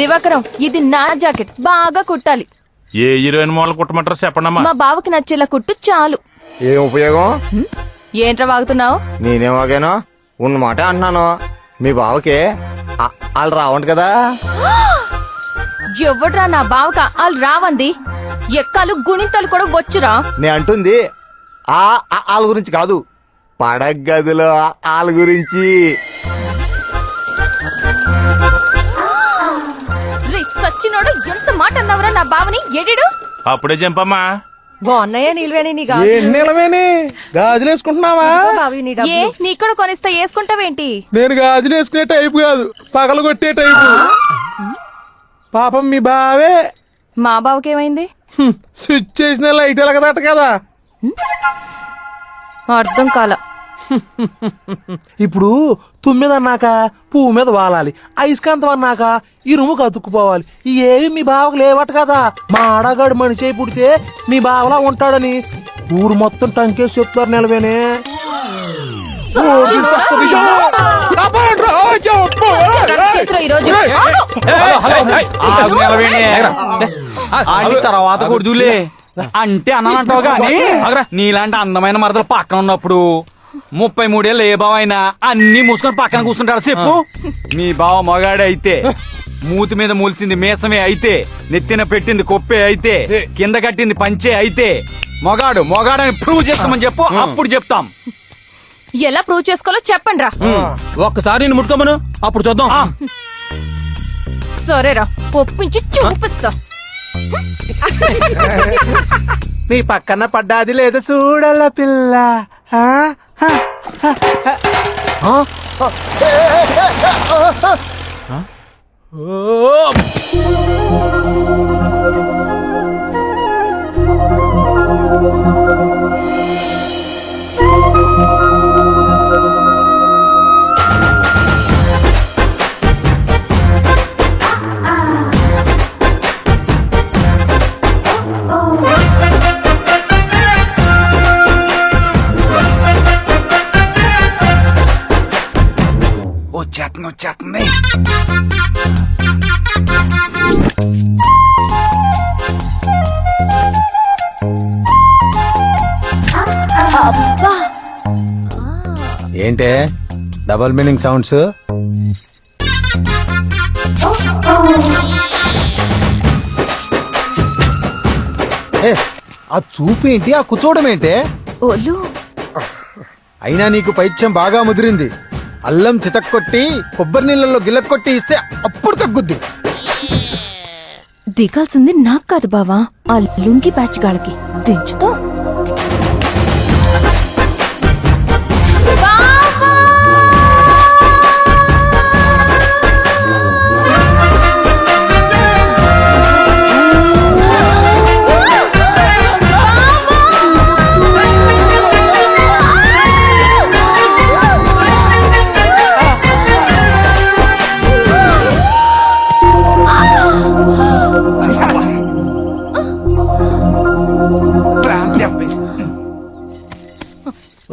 దివాకరం ఇది నా జాకెట్. బాగా కుట్టాలి. ఏ హీరోయిన్ మోడల్ కుట్టమంటారు చెప్పండమ్మా. మా బావకి నచ్చేలా కుట్టు చాలు. ఏం ఉపయోగం? ఏంట్రా వాగుతున్నావు? నేనేమోగానో ఉన్న మాట అంటున్నాను. మీ బావకి వాళ్ళు రావంట కదా. ఎవడ్రా నా బావక? వాళ్ళు రావంది. ఎక్కాలు గుణింతలు కూడా వచ్చురా. నేను అంటుంది ఆ వాళ్ళ గురించి కాదు. పడగదిలో వాళ్ళ గురించి. రే సచ్చినోడు ఎంత మాట అన్నావురా నా బావని? ఎడిడు అప్పుడే జంపమ్మా. బాగున్నాయా నిల్వేని నీ ఏ నిలవేని గాజులు వేసుకుంటున్నావా? బావి నీ ఏ నీ కూడా కొనిస్తా వేసుకుంటావేంటి? నేను గాజులు వేసుకునే టైపు కాదు పగలు కొట్టే టైపు. పాపం మీ బావే. మా బావకేమైంది? హ్మ్, స్విచ్ చేసిన లైట్ ఎలగదట కదా. అర్థం కాల. ఇప్పుడు తుమ్మిద అన్నాక పువ్వు మీద వాలాలి అయస్కాంతం అన్నాక ఇరుముకు అతుక్కుపోవాలి ఈ ఏవి మీ బావకు లేవట కదా మా ఆడగాడు మనిషి అయి పుడితే మీ బావలా ఉంటాడని ఊరు మొత్తం టంకేసి చెప్తారు నిలవేనే తర్వాత కొడుదులే అంటే అన్నానంటావు గాని నీలాంటి అందమైన మరదలు పక్కన ఉన్నప్పుడు ముప్పై మూడేళ్ళు ఏ బావ అయినా అన్ని మూసుకొని పక్కన కూర్చుంటాడు. చెప్పు. మీ బావ మగాడే అయితే మూతి మీద మూల్సింది మేసమే అయితే నెత్తిన పెట్టింది కొప్పే అయితే కింద కట్టింది పంచే అయితే మొగాడు మొగాడని ప్రూవ్ చేస్తామని చెప్పు అప్పుడు చెప్తాం. ఎలా ప్రూవ్ చేసుకోవాలో చెప్పండి రా ఒక్కసారి నేను ముట్టుకోమను అప్పుడు చూద్దాం. సరేరా ఒప్పించి చూపిస్తా. నీ పక్కన పడ్డాది లేదు చూడల పిల్ల. ఆ? ఓ! వచ్చేస్తుంది ఏంటే? డబల్ మీనింగ్ సౌండ్స్ ఏ ఆ చూపు ఏంటి? ఆ కూర్చోవడం ఏంటే? అయినా నీకు పైత్యం బాగా ముదిరింది. అల్లం చితక్కొట్టి కొబ్బరి నీళ్ళలో గిలక్కొట్టి ఇస్తే అప్పుడు తగ్గుద్ది. దిగాల్సింది నాకు కాదు బావా. ఆ లుంగి ప్యాచ్ గాళ్ళకి. దించుతా.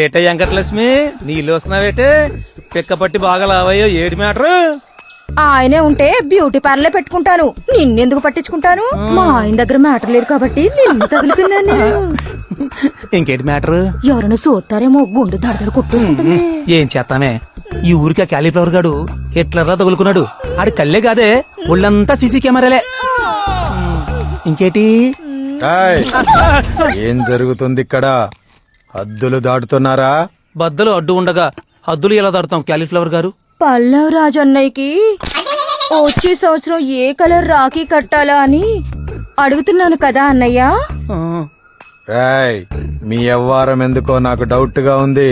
ఏట వెంకటలక్ష్మి నీళ్ళు వస్తున్నావేటే పిక్కపట్టి బాగా లావయ్యో ఏటి మ్యాటర్? ఆయనే ఉంటే బ్యూటీ పార్లర్ పెట్టుకుంటాను. నిన్నెందుకు పట్టించుకుంటాను? మా ఆయన దగ్గర మ్యాటర్ లేదు కాబట్టి నిన్ను తగులుకున్నాను. నేను. ఇంకేటి మ్యాటర్? ఎవరైనా చూస్తారేమో గుండె దడదడ కొట్టేసుకుంటుంది. ఏం చేస్తానే ఈ ఊరికి ఆ క్యాలీఫ్లవర్ గాడు హిట్లర్లా తగులుకున్నాడు. ఆడి కళ్ళే కాదే ఒళ్ళంతా సీసీ కెమెరాలే. ఇంకేటి? ఏయ్, ఏం జరుగుతుంది ఇక్కడ? హద్దులు దాటుతున్నారా? బద్దలు అడ్డు ఉండగా హద్దులు ఎలా దాడతాం క్యాలీఫ్లవర్ గారు? పల్లవ్ రాజు అన్నయ్యకి వచ్చే సంవత్సరం ఏ కలర్ రాఖీ కట్టాలా అని అడుగుతున్నాను కదా అన్నయ్య. రాయ్ మీ వ్యవహారం ఎందుకో నాకు డౌట్గా ఉంది.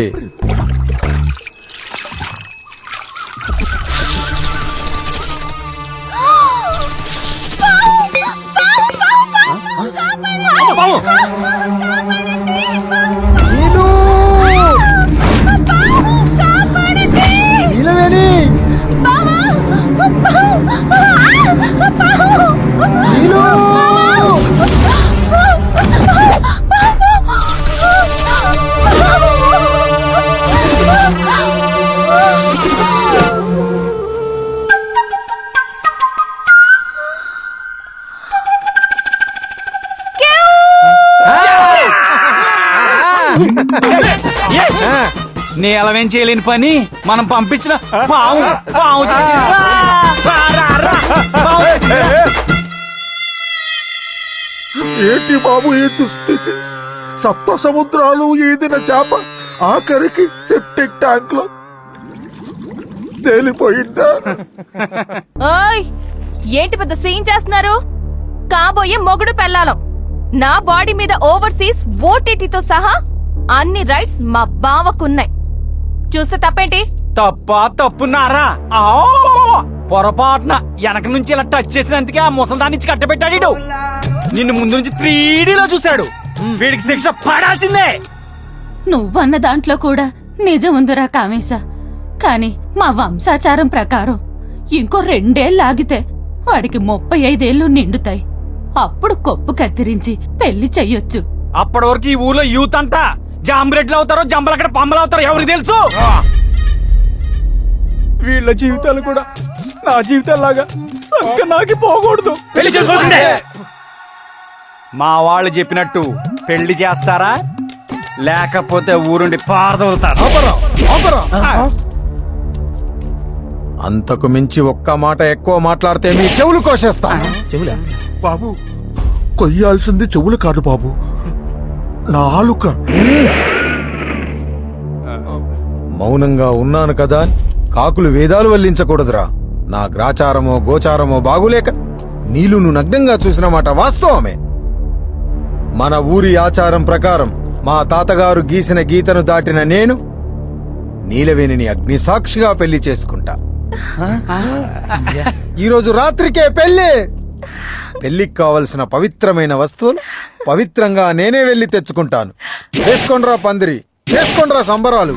నీలవేం చేయలేని పని మనం పంపించిన పాము. పాము. పాము చేసింది. ఏంటి బాబు ఈ దుస్థితి? సప్త సముద్రాలు ఈదిన చేప ఆఖరికి సెప్టిక్ ట్యాంక్లో తేలిపోయిందా? ఓయ్ ఏంటి పెద్ద సీన్ చేస్తున్నారు? కాబోయే మొగుడు పెళ్ళాలం. నా బాడీ మీద ఓవర్సీస్ ఓటీటీతో సహా అన్ని రైట్స్ మా బావకున్నాయి. చూస్తే తప్పేంటి? తప్ప తప్పున్నారా? ఆ పొరపాటున వెనక నుంచి ఇలా టచ్ చేసినందుకే ఆ ముసల్దాన్ని ఇచ్చి కట్టబెట్టాడు. నిన్ను ముందు నుంచి త్రీ లో చూశాడు వీడికి శిక్ష పడాల్సిందే. నువ్వన్న దాంట్లో కూడా నిజం ఉందిరా కామేశ. కాని మా వంశాచారం ప్రకారం ఇంకో రెండేళ్ళాగితే వాడికి ముప్పై ఐదేళ్ళు నిండుతాయి. అప్పుడు కొప్పు కత్తిరించి పెళ్ళి చెయ్యొచ్చు. అప్పటి వరకు ఈ ఊర్లో యూత్ అంతా జాంబ్రెడ్లు అవుతారో జంబలక్కడ పంబలు అవుతారో ఎవరికి తెలుసు? వీళ్ళ జీవితాలు కూడా నా జీవితాలాగా నాకి పోకూడదు. పెళ్ళి చేసుకోవాల్సిందే మా వాళ్ళు చెప్పినట్టు పెళ్ళి చేస్తారా? లేకపోతే ఊరుండి పారదవుతారు అంతకు మించి ఒక్క మాట ఎక్కువ మాట్లాడితే మీ చెవులు కోసేస్తా. చెవులా? బాబు కొయ్యాల్సింది చెవులు కాదు బాబు. నాలుక మౌనంగా ఉన్నాను కదా కాకులు వేదాలు వల్లించకూడదురా. నా గ్రాచారమో గోచారమో బాగులేక నీలును నగ్నంగా చూసిన మాట వాస్తవమే. మన ఊరి ఆచారం ప్రకారం మా తాతగారు గీసిన గీతను దాటిన నేను నీలవేణిని అగ్ని సాక్షిగా పెళ్ళి చేసుకుంటా. ఈరోజు రాత్రికే పెళ్ళి పెళ్ళికి కావలసిన పవిత్రమైన వస్తువులు పవిత్రంగా నేనే వెళ్ళి తెచ్చుకుంటాను. చేసుకోండ్రా పందిరి. చేసుకోండ్రా సంబరాలు.